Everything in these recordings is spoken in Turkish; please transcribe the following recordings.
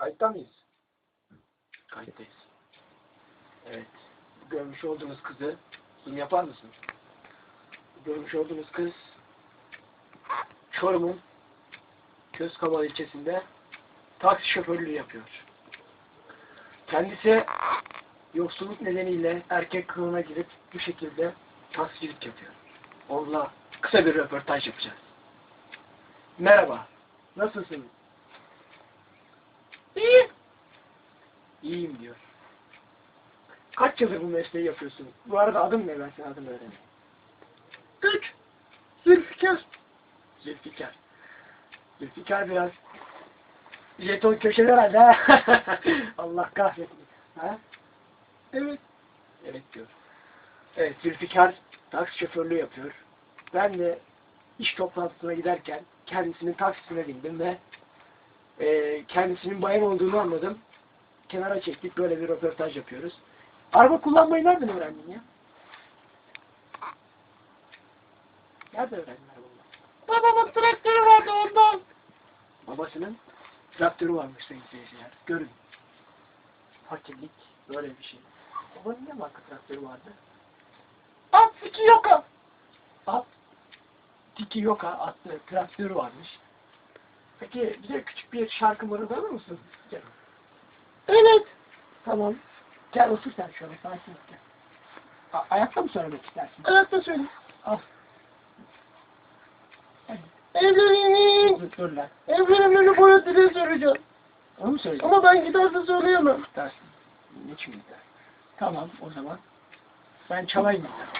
Kayıtta mıyız? Kayıttayız. Evet. Görmüş olduğunuz kızı zoom yapar mısın? Görmüş olduğunuz kız Çorum'un Közkabalı ilçesinde taksi şoförlüğü yapıyor. Kendisi yoksulluk nedeniyle erkek kılığına girip bu şekilde taksicilik yapıyor. Onunla kısa bir röportaj yapacağız. Merhaba. Nasılsın? İyi. İyiyim diyor. Kaç yıldır bu mesleği yapıyorsun? Bu arada adın ne ben senin adını öğreneyim. Üç. Zülfikar. Zülfikar. Zülfikar biraz jeton köşede herhalde ha? Allah kahretsin. Ha? Evet. Evet diyor. Evet Zülfikar taksi şoförlüğü yapıyor. Ben de iş toplantısına giderken kendisinin taksisine bindim ve e, kendisinin bayan olduğunu anladım. Kenara çektik böyle bir röportaj yapıyoruz. Araba kullanmayı nereden öğrendin ya? Nerede öğrendin arabayı? Babamın traktörü vardı ondan. Babasının traktörü varmış sayın seyirciler. Görün. Fakirlik böyle bir şey. Babanın ne marka traktörü vardı? At iki yoka. At. Tiki Yoka adlı traktörü varmış. Peki bize küçük bir şarkı mırıldanır mısın? Gel. Evet. Tamam. Gel otur sen şöyle sakin ol. A- ayakta mı söylemek istersin? Ayakta söyle. Al. Hadi. Evlerinin, Dur, lan. evlerinin boyu diye soracağım. Onu mu söyleyeceğim? Ama ben giderse söyleyemem. Dersin. Ne için gider? Tamam o zaman. Ben çalayım gitar.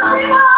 I'm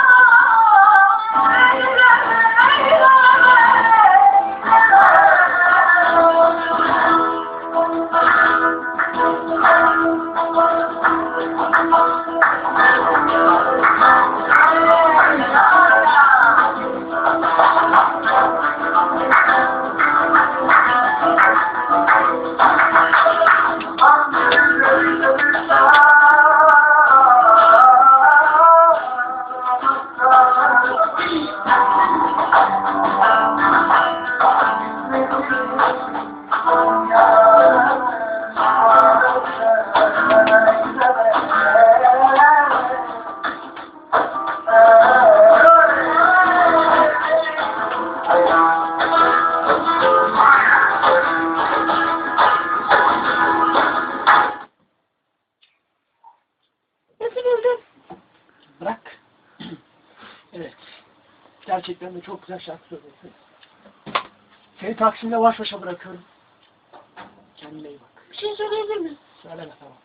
Bırak. evet. Gerçekten de çok güzel şarkı söylüyorsun. Seni Taksim'de baş başa bırakıyorum. Kendine iyi bak. Bir şey söyleyebilir miyim? Söyleme tamam.